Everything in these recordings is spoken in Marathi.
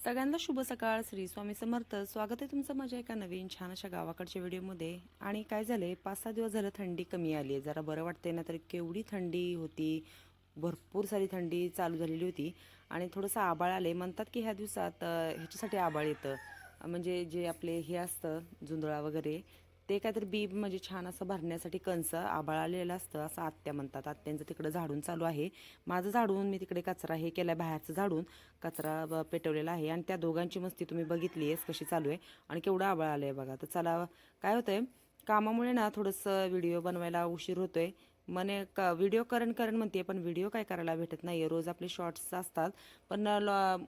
सगळ्यांना शुभ सकाळ. श्री स्वामी समर्थ. स्वागत आहे तुमचं माझ्या एका नवीन छान अशा गावाकडच्या व्हिडिओमध्ये. आणि काय झालंय? पाच सहा दिवस झालं थंडी कमी आली आहे. जरा बरं वाटतंय ना तर केवढी थंडी होती. भरपूर सारी थंडी चालू झालेली होती. आणि थोडंसं आबाळ आले म्हणतात की ह्या दिवसात ह्याच्यासाठी आबाळ येतं. म्हणजे जे आपले हे असतं जुंदळा वगैरे ते काहीतरी बी म्हणजे छान असं भरण्यासाठी कंस आबाळ आलेलं असतं असं आत्या म्हणतात. आत्यांचं तिकडं झाडून चालू आहे. माझं झाडून मी तिकडे कचरा हे केला बाहेरचं झाडून कचरा पेटवलेला आहे. आणि त्या दोघांची मस्ती तुम्ही बघितली आहेस कशी चालू आहे आणि केवढं आबाळ आलं आहे बघा. तर चला काय होतंय? कामामुळे ना थोडंसं व्हिडिओ बनवायला उशीर होतोय. मने क व्हिडिओ करण करण म्हणते पण व्हिडिओ काय करायला भेटत नाही रोज आपले शॉर्ट्स असतात. पण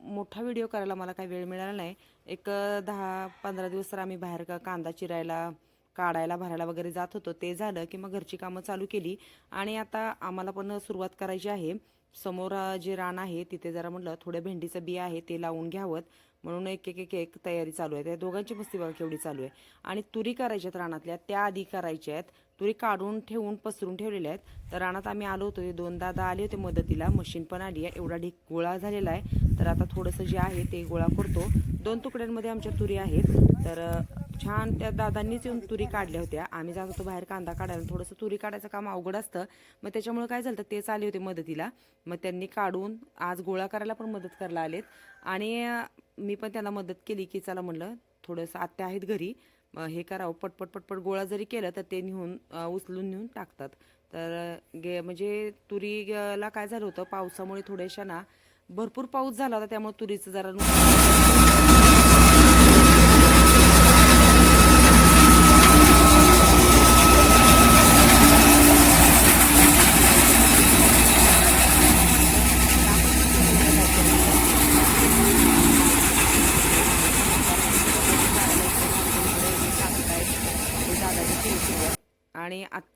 मोठा व्हिडिओ करायला मला काही वेळ मिळाला नाही. एक दहा पंधरा दिवस तर आम्ही बाहेर का कांदा चिरायला काढायला भरायला वगैरे जात होतो. ते झालं की मग घरची कामं चालू केली. आणि आता आम्हाला पण सुरुवात करायची आहे. समोर जे रान आहे तिथे जरा म्हटलं थोडं भेंडीचं बिया आहे ते लावून घ्यावं. म्हणून एक एक एक एक तयारी चालू आहे. त्या दोघांची मस्ती बघा केवढी चालू आहे. आणि तुरी करायच्यात रानातल्या. त्या आधी करायच्या आहेत. तुरी काढून ठेवून पसरून ठेवलेल्या आहेत. तर रानात आम्ही आलो होतो. ते दोन दादा आले होते मदतीला. मशीन पण आली आहे. एवढा ढीक गोळा झालेला आहे. तर आता थोडंसं जे आहे ते गोळा करतो. दोन तुकड्यांमध्ये आमच्या तुरी आहेत. तर छान त्या दादांनीच येऊन तुरी काढल्या होत्या. आम्ही जात होतो बाहेर कांदा काढायला. थोडंसं तुरी काढायचं काम अवघड असतं. मग त्याच्यामुळे काय झालं तेच आले होते मदतीला. मग त्यांनी काढून आज गोळा करायला पण मदत करायला आलेत. आणि मी पण त्यांना मदत केली की चला म्हणलं थोडंसं आत्या आहेत घरी. हे करावं. पटपट पटपट गोळा जरी केलं तर ते नेऊन उचलून नेऊन टाकतात. तर गे म्हणजे तुरीला काय झालं होतं पावसामुळे थोड्याशा ना भरपूर पाऊस झाला होता त्यामुळे तुरीचं जरा नुकसान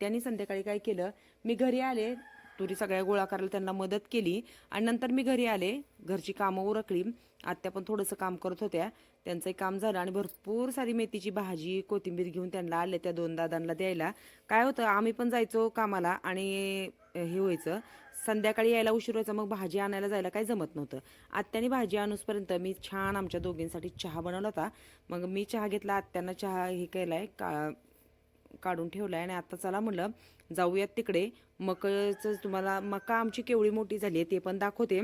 त्यांनी संध्याकाळी काय केलं मी घरी आले तुरी सगळ्या गोळा करायला त्यांना मदत केली आणि नंतर मी घरी आले घरची कामं उरकली. आत्या पण थोडंसं काम करत होत्या. त्यांचंही काम झालं आणि भरपूर सारी मेथीची भाजी कोथिंबीर घेऊन त्यांना आले त्या दोन दादांना द्यायला. काय होतं आम्ही पण जायचो कामाला आणि हे व्हायचं संध्याकाळी यायला उशीर व्हायचा मग भाजी आणायला जायला काही जमत नव्हतं. आत्याने भाजी आणूसपर्यंत मी छान आमच्या दोघींसाठी चहा बनवला होता. मग मी चहा घेतला आत्यांना चहा हे केला आहे का काढून ठेवलाय आणि आता चला म्हणलं जाऊयात तिकडे. मकचं तुम्हाला मका आमची केवढी मोठी झाली आहे ते पण दाखवते.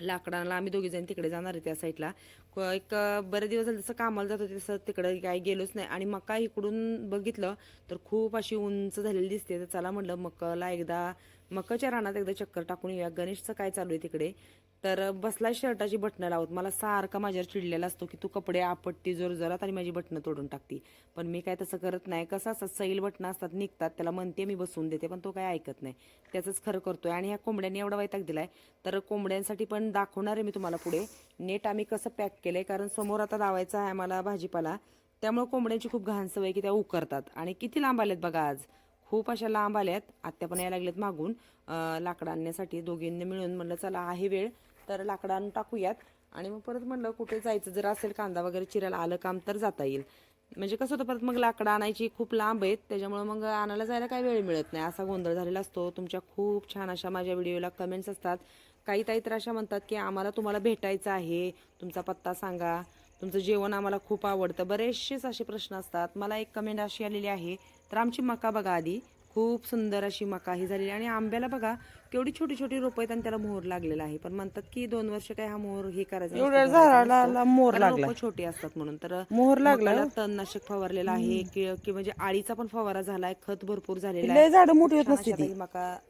लाकडाला आम्ही दोघी जण तिकडे जाणार आहे त्या साईडला. एक बरे दिवस झाले जसं कामाला जात होते तसं तिकडे काय गेलोच नाही. आणि मका इकडून बघितलं तर खूप अशी उंच झालेली दिसते. तर चला म्हणलं मकाला एकदा मकाच्या रानात एकदा चक्कर टाकून येऊया. गणेशचं काय चालू आहे तिकडे? तर बसला शर्टाची बटणं लावत. मला सारखा माझ्यावर चिडलेला असतो की तू कपडे आपटती जोर जोरात आणि माझी बटणं तोडून टाकती. पण मी काय तसं करत नाही. कसं असतात सैल बटणं असतात निघतात त्याला म्हणते मी बसवून देते पण तो काय ऐकत नाही. त्याचंच खरं करतोय. आणि ह्या कोंबड्यांनी एवढा वैताग दिलाय. तर कोंबड्यांसाठी पण दाखवणार आहे मी तुम्हाला पुढे. नेट आम्ही कसं पॅक केलंय कारण समोर आता लावायचा आहे आम्हाला भाजीपाला. त्यामुळे कोंबड्यांची खूप घाण सवय की त्या उकरतात. आणि किती लांब आल्यात बघा आज. खूप अशा लांब आल्यात. आत्या पण यायला लागल्यात मागून. लाकडं आणण्यासाठी दोघींनी मिळून म्हणलं चला आहे वेळ. तर लाकडं आणून टाकूयात. आणि मग परत म्हणलं कुठे जायचं जर असेल कांदा वगैरे चिरायला आलं काम तर जाता येईल. म्हणजे कसं होतं परत मग लाकडं आणायची खूप लांब आहेत त्याच्यामुळे मग आणायला जायला काही वेळ मिळत नाही. असा गोंधळ झालेला असतो. तुमच्या खूप छान अशा माझ्या व्हिडिओला कमेंट्स असतात. काही ताई तर अशा म्हणतात की आम्हाला तुम्हाला भेटायचं आहे. तुमचा पत्ता सांगा. तुमचं जेवण आम्हाला खूप आवडतं. बरेचसेच असे प्रश्न असतात. मला एक कमेंट अशी आलेली आहे. तर आमची मका बघा आधी. खूप सुंदर अशी मका ही झालेली आणि आंब्याला बघा केवढी छोटी छोटी रोपं आहेत आणि त्याला मोहर लागलेला आहे पण म्हणतात की दोन वर्ष काय हा मोहर हे करायचा एवढ्या नसतो. मोहर कारण लागलाय. रोपं छोटी असतात म्हणून तर मोहर लागलाय मकाला तणनाशक फवारलेला आहे की की म्हणजे आळीचा पण फवारा झालाय खत भरपूर झालेला लय झाडं मोठी होत नसते ती.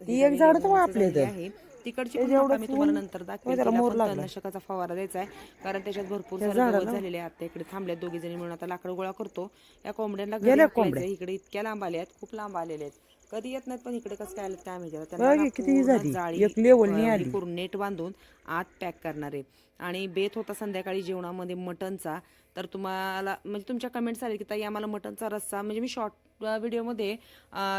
ती ही एक झाड तर आपल्या इथं. आहे तिकडची पण मका मी तुम्हाला नंतर दाखवेल तिला पण. तणनाशकाचा फवारा द्यायचा आहे कारण त्याच्यात भरपूर सारे गवत? झालेले आहेत आता इकडे थांबल्यात दोघी जणी म्हणून आता लाकडं गोळा करतो या कोंबड्यांना घरी हाकलायचं. इकडे इतक्या लांब आल्या आहेत खूप लांब आलेले आहेत कधी येत नाहीत पण इकडे कसं काय काय माहिती आता. बघा किती पूर्ण झाली. एक आली. करून नेट बांधून आत पॅक करणार आहे आणि बेत होता संध्याकाळी जेवणामध्ये मटनचा तर तुम्हाला म्हणजे तुमच्या कमेंट्स आले की ताई आम्हाला मटनचा रस्सा म्हणजे मी शॉर्ट व्हिडिओमध्ये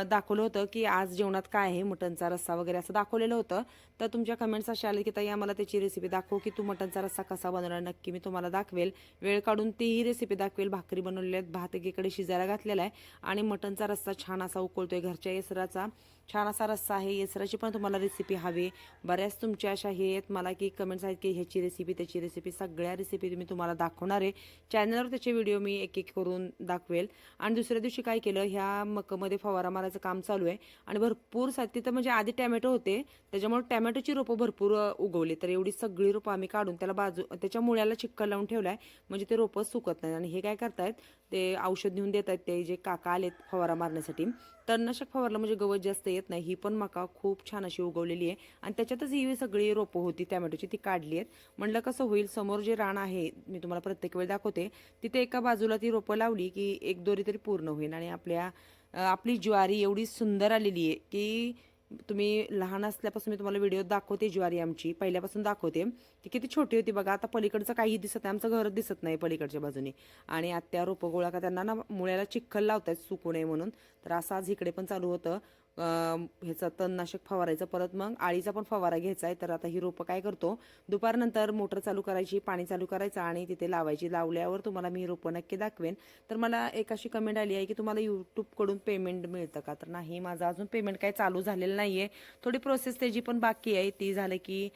दाखवलं होतं की आज जेवणात काय आहे मटनचा रस्सा वगैरे असं दाखवलेलं होतं. तर तुमच्या कमेंट्स अशा आले की ताई आम्हाला त्याची रेसिपी दाखव की तू मटनचा रस्सा कसा बनवला नक्की मी तुम्हाला दाखवेल. वेळ काढून तीही रेसिपी दाखवेल. भाकरी बनवलेल्या आहेत भात एकीकडे शिजायला घातलेला आहे आणि मटनचा रस्सा छान असा उकळतोय घरच्या येसराचा. छान असा रस्सा आहे येसराची पण तुम्हाला रेसिपी हवी. बऱ्याच तुमच्या अशा हे आहेत मला की कमेंट्स आहेत की ह्याची रेसिपी त्याची रेसिपी सगळ्या रेसिपी मी तुम्हाला दाखवणार आहे. चॅनलवर त्याचे व्हिडिओ मी एक एक करून दाखवेल. आणि दुसऱ्या दिवशी काय केलं ह्या मकमध्ये फवारा मारायचं काम चालू आहे. आणि भरपूर सा तिथं म्हणजे आधी टॅमॅटो होते. त्याच्यामुळे टॅमॅटोची रोपं भरपूर उगवली. तर एवढी सगळी रोपं आम्ही काढून त्याला बाजू त्याच्या मुळ्याला चिक्कल लावून ठेवलाय. म्हणजे ते रोपं सुकत नाही आणि हे काय करतायत? ते औषध घेऊन देत आहेत ते जे काका आलेत फवारा मारण्यासाठी. तणनाशक फवारलं म्हणजे गवत जास्त येत नाही. ही पण मका खूप छान अशी उगवलेली आहे. आणि त्याच्यातच ही सगळी रोपं होती टॅमॅटोची ती काढली आहेत. म्हणलं कसं होईल समोर जे रान आहे मी तुम्हाला प्रत्येक वेळ दाखवते तिथे एका बाजूला ती रोपं लावली की एक दोरी तरी पूर्ण होईल. आणि आपल्या आपली ज्वारी एवढी सुंदर आलेली आहे की तुम्ही लहान असल्यापासून मी तुम्हाला व्हिडिओ दाखवते ज्वारी आमची. पहिल्यापासून दाखवते. ती किती छोटी होती बघा आता पलीकडचं काही दिसत नाही. आमचं घरच दिसत नाही पलीकडच्या बाजूने. आणि आत्या रोपं गोळा का त्यांना ना मुळ्याला चिखल लावतायत सुकू नये म्हणून. तर असं आज इकडे पण चालू होतं. ह्याचं तणनाशक फवारायचं परत मग आळीचा पण फवारा घ्यायचा आहे. तर आता ही रोपं काय करतो? दुपारनंतर मोटर चालू करायची पाणी चालू करायचं आणि तिथे लावायची. लावल्यावर तुम्हाला मी रोपं नक्की दाखवेन. तर मला एक अशी कमेंट आली आहे की तुम्हाला यूट्यूबकडून पेमेंट मिळतं का? तर नाही माझं अजून पेमेंट काही चालू झालेलं नाही आहे थोडी प्रोसेस त्याची पण बाकी आहे. ती झालं की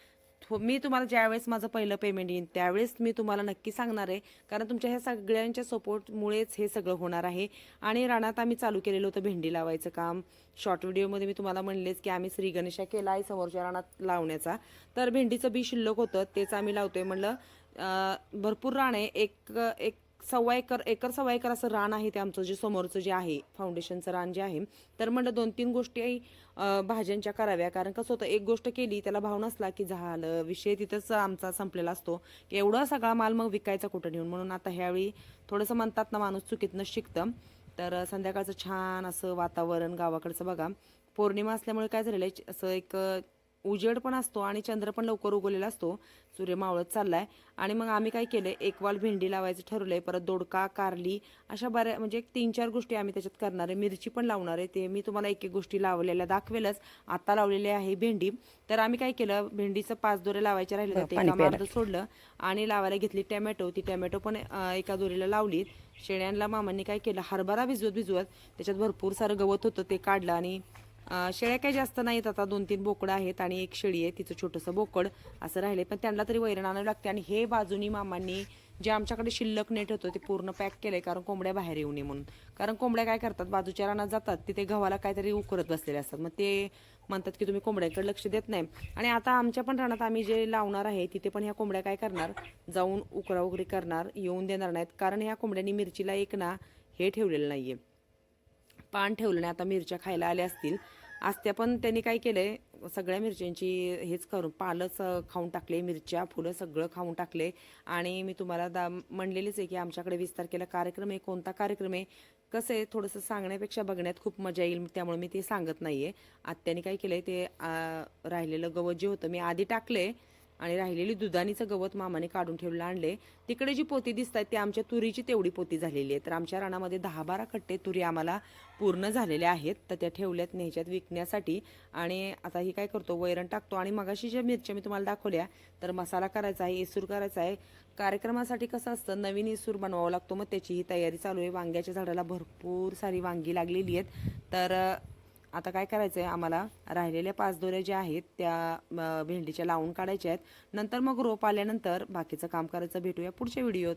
हो मी तुम्हाला ज्यावेळेस माझं पहिलं पेमेंट येईन त्यावेळेस मी तुम्हाला नक्की सांगणार आहे. कारण तुमच्या ह्या सगळ्यांच्या सपोर्टमुळेच हे सगळं होणार आहे. आणि रानात आम्ही चालू केलेलं होतं भेंडी लावायचं काम. शॉर्ट व्हिडिओमध्ये मी तुम्हाला म्हणलेच की आम्ही श्री गणेशा केला आहे समोरच्या रानात लावण्याचा. तर भेंडीचं बी शिल्लक होतं तेच आम्ही लावतोय म्हणलं. भरपूर राणे आहे. एक एक सव्वा एकर एकर सव्वा एकर असं रान आहे ते आमचं जे समोरचं जे आहे फाउंडेशनचं रान जे आहे तर म्हणलं दोन तीन गोष्टी भाज्यांच्या कराव्या. कारण कसं होतं एक गोष्ट केली त्याला भाव नसला की झालं विषय तिथंच आमचा संपलेला असतो. की एवढा सगळा माल मग विकायचा कुठं नेऊन? म्हणून आता ह्यावेळी थोडंसं म्हणतात ना माणूस चुकीतनं शिकतं. तर संध्याकाळचं छान असं वातावरण गावाकडचं बघा. पौर्णिमा असल्यामुळे काय झालेलं आहे असं एक उजेड पण असतो आणि चंद्र पण लवकर उगवलेला असतो. सूर्य मावळत चाललाय. आणि मग आम्ही काय केलंय? एक वाल भेंडी लावायचं ठरवलंय. परत दोडका कारली अशा बऱ्या म्हणजे एक तीन चार गोष्टी आम्ही त्याच्यात करणार आहे. मिरची पण लावणार आहे. ते मी तुम्हाला एक एक गोष्टी लावलेल्या दाखवेलच. आता लावलेली आहे भेंडी. तर आम्ही काय केलं? भेंडीचं पाच दोरे लावायचे राहिले ते मार्ग सोडलं आणि लावायला घेतली टॅमॅटो. ती टॅमॅटो पण एका दोरीला लावली शेळ्यांना मामांनी काय केलं? हरभरा भिजवत भिजवत त्याच्यात भरपूर सारं गवत होतं ते काढलं आणि शेळ्या काही जास्त नाहीत. आता दोन तीन बोकडं आहेत आणि एक शेळी आहे. तिचं छोटंसं बोकड असं राहिले पण त्यांना तरी वैरण आणावं लागते आणि हे बाजूनी मामांनी जे आमच्याकडे शिल्लक नेट होतं ते पूर्ण पॅक केलं आहे कारण कोंबड्या बाहेर येऊ नये म्हणून. कारण कोंबड्या काय करतात बाजूच्या रानात जातात तिथे गव्हाला काहीतरी उकरत बसलेले असतात. मग ते म्हणतात की तुम्ही कोंबड्याकडे लक्ष देत नाही. आणि आता आमच्या पण रानात आम्ही जे लावणार आहे तिथे पण ह्या कोंबड्या काय करणार जाऊन उकरा उकरी करणार येऊन देणार नाहीत. कारण ह्या कोंबड्यांनी मिरचीला एक ना हे ठेवलेलं नाही आहे पान ठेवलं नाही आता मिरच्या खायला आल्या असतील. आस्त्या पण त्यांनी काय केलंय सगळ्या मिरच्यांची हेच करून पालच खाऊन टाकले मिरच्या फुलं सगळं खाऊन टाकले. आणि मी तुम्हाला दा म्हणलेलीच आहे की आमच्याकडे वीस तारखेला कार्यक्रम आहे कोणता कार्यक्रम आहे? कसं आहे थोडंसं सांगण्यापेक्षा बघण्यात खूप मजा येईल त्यामुळे मी ते सांगत नाही आहे आत्याने काय केलंय ते राहिलेलं गवत जे होतं मी आधी टाकले आणि राहिलेली दुधानीचं गवत मामाने काढून ठेवलं आणले. तिकडे जी पोती दिसत आहेत ती आमच्या तुरीची तेवढी पोती झालेली आहे तर आमच्या रानामध्ये दहा बारा कट्टे तुरी आम्हाला पूर्ण झालेल्या आहेत. तर त्या ठेवल्यात न्यायच्यात विकण्यासाठी. आणि आता ही काय करतो वैरण टाकतो. आणि मगाशी ज्या मिरच्या मी तुम्हाला दाखवल्या तर मसाला करायचा आहे इसूर करायचा आहे. कार्यक्रमासाठी कसं असतं नवीन इसूर बनवावं लागतो. मग त्याची ही तयारी चालू आहे. वांग्याच्या झाडाला भरपूर सारी वांगी लागलेली आहेत. तर आता काय करायचं आहे आम्हाला राहिलेल्या पाच दोऱ्या ज्या आहेत त्या भेंडीच्या लावून काढायच्या आहेत. नंतर मग रोप आल्यानंतर बाकीचं काम करायचं. भेटूया पुढच्या व्हिडिओत.